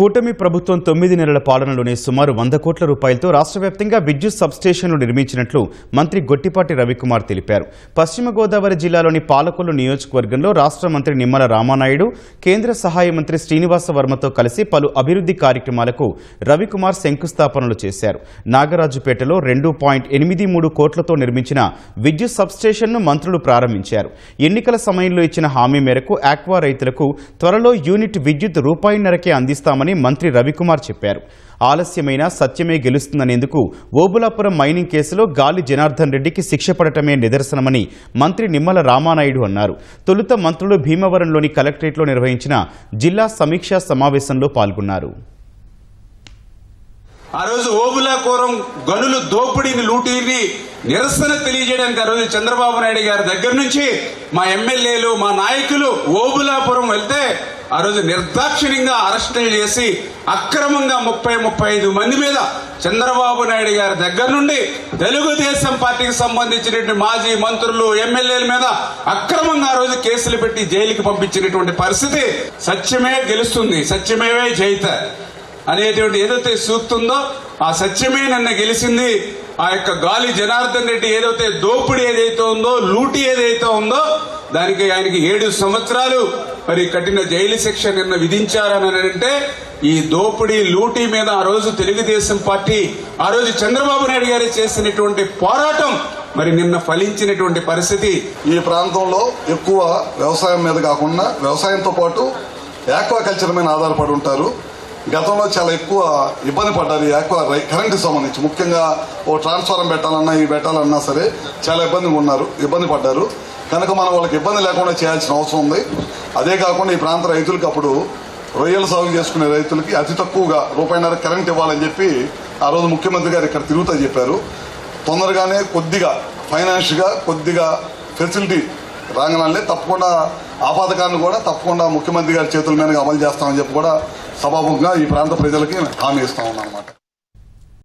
కూటమి ప్రభుత్వం తొమ్మిది నెలల పాలనలోనే సుమారు వంద కోట్ల రూపాయలతో రాష్ట్ర వ్యాప్తంగా విద్యుత్ సబ్స్టేషన్లు నిర్మించినట్లు మంత్రి గొట్టిపాటి రవికుమార్ తెలిపారు. పశ్చిమ గోదావరి జిల్లాలోని పాలకొల్లు నియోజకవర్గంలో రాష్ట్ర మంత్రి నిమ్మల రామానాయుడు కేంద్ర సహాయ మంత్రి శ్రీనివాస వర్మతో కలిసి పలు అభివృద్ధి కార్యక్రమాలకు రవికుమార్ శంకుస్థాపనలు చేశారు. నాగరాజుపేటలో రెండు పాయింట్ ఎనిమిది మూడు కోట్లతో నిర్మించిన విద్యుత్ సబ్స్టేషన్ను మంత్రులు ప్రారంభించారు. ఎన్నికల సమయంలో ఇచ్చిన హామీ మేరకు ఆక్వా రైతులకు త్వరలో యూనిట్ విద్యుత్ రూపాయిన్నరకే అందిస్తామని మంత్రి రవికుమార్ చెప్పారు. ఆలస్యమైన సత్యమే గెలుస్తుందనేందుకు ఓబులాపురం మైనింగ్ కేసులో గాలి జనార్దన్ రెడ్డికి శిక్ష పడటమే నిదర్శనమని మంత్రి నిమ్మల రామానాయుడు అన్నారు. తొలుత మంత్రులు భీమవరంలోని కలెక్టరేట్లో నిర్వహించిన జిల్లా సమీక్షా సమావేశంలో పాల్గొన్నారు. ఆ రోజు ఓబులాపురం గనులు దోపిడీని లూటీని నిరసన తెలియజేయడానికి ఆ రోజు చంద్రబాబు నాయుడు గారి దగ్గర నుంచి మా ఎమ్మెల్యేలు మా నాయకులు ఓబులాపురం వెళ్తే ఆ రోజు నిర్దాక్షిణ్యంగా అరెస్టులు చేసి అక్రమంగా ముప్పై ముప్పై ఐదు మంది మీద చంద్రబాబు నాయుడు గారి దగ్గర నుండి తెలుగుదేశం పార్టీకి సంబంధించినటువంటి మాజీ మంత్రులు ఎమ్మెల్యేల మీద అక్రమంగా ఆ రోజు కేసులు పెట్టి జైలుకి పంపించినటువంటి పరిస్థితి సత్యమే గెలుస్తుంది. సత్యమేవే జయిత అనేటువంటి ఏదైతే సూక్తుందో ఆ సత్యమే నన్ను గెలిచింది. ఆ యొక్క గాలి జనార్దన్ రెడ్డి ఏదైతే దోపిడీ ఏదైతే ఉందో లూటీ ఏదైతే ఉందో దానికి ఆయనకి ఏడు సంవత్సరాలు. మరి కఠిన జైలు శిక్ష నిన్న విధించారని అంటే ఈ దోపిడీ లూటీ మీద ఆ రోజు తెలుగుదేశం పార్టీ ఆ రోజు చంద్రబాబు నాయుడు గారు చేసినటువంటి పోరాటం మరి నిన్న ఫలించినటువంటి పరిస్థితి. ఈ ప్రాంతంలో ఎక్కువ వ్యవసాయం మీద కాకుండా వ్యవసాయంతో పాటు ఆక్వాకల్చర్ మీద ఆధారపడి ఉంటారు. గతంలో చాలా ఎక్కువ ఇబ్బంది పడ్డారు. ఈ ఆక్వా సంబంధించి. ముఖ్యంగా ఓ ట్రాన్స్ఫారం పెట్టాలన్నా ఇవి పెట్టాలన్నా సరే చాలా ఇబ్బందిగా ఉన్నారు. ఇబ్బంది పడ్డారు. కనుక మనం వాళ్ళకి ఇబ్బంది లేకుండా చేయాల్సిన అవసరం ఉంది. అదే కాకుండా ఈ ప్రాంత రైతులకు అప్పుడు రొయ్యలు సాగు చేసుకునే రైతులకి అతి తక్కువగా రూపాయిన్నర కరెంట్ ఇవ్వాలని చెప్పి ఆ రోజు ముఖ్యమంత్రి గారు ఇక్కడ తిరుగుతా చెప్పారు. తొందరగానే కొద్దిగా ఫైనాన్షియల్గా కొద్దిగా ఫెసిలిటీ రాగానే తప్పకుండా ఆ పథకాన్ని కూడా తప్పకుండా ముఖ్యమంత్రి గారి చేతుల మీదుగా అమలు చేస్తామని చెప్పి కూడా సభాముఖంగా ఈ ప్రాంత ప్రజలకి హామీ ఇస్తా ఉన్నాం